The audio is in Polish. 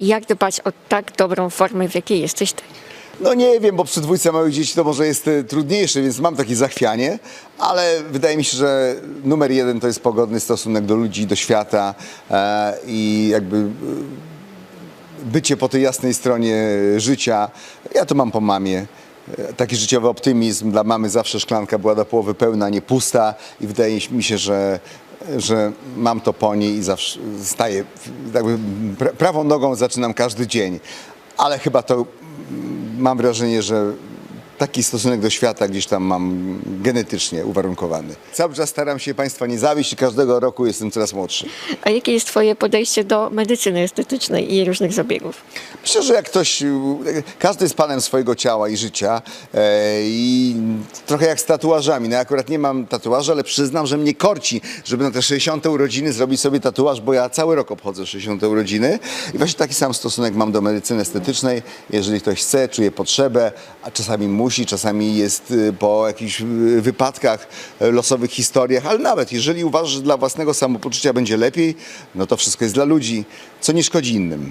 Jak dbać o tak dobrą formę, w jakiej jesteś ty? No nie wiem, bo przy dwójce małych dzieci to może jest e, trudniejsze, więc mam takie zachwianie, ale wydaje mi się, że numer jeden to jest pogodny stosunek do ludzi, do świata e, i jakby e, bycie po tej jasnej stronie życia. Ja to mam po mamie. E, Taki życiowy optymizm. Dla mamy zawsze szklanka była do połowy pełna, nie pusta i wydaje mi się, że, że mam to po niej i zawsze staję, jakby pra- prawą nogą zaczynam każdy dzień. Ale chyba to mam wrażenie, że taki stosunek do świata gdzieś tam mam genetycznie uwarunkowany. Cały czas staram się Państwa nie zawieść i każdego roku jestem coraz młodszy. A jakie jest twoje podejście do medycyny estetycznej i różnych zabiegów? Myślę, że jak ktoś, każdy jest panem swojego ciała i życia e, i trochę jak z tatuażami. No ja akurat nie mam tatuażu, ale przyznam, że mnie korci, żeby na te 60 urodziny zrobić sobie tatuaż, bo ja cały rok obchodzę 60 urodziny i właśnie taki sam stosunek mam do medycyny estetycznej. Jeżeli ktoś chce, czuje potrzebę, a czasami musi, czasami jest y, po jakichś y, wypadkach, y, losowych historiach, ale nawet jeżeli uważasz, że dla własnego samopoczucia będzie lepiej, no to wszystko jest dla ludzi, co nie szkodzi innym.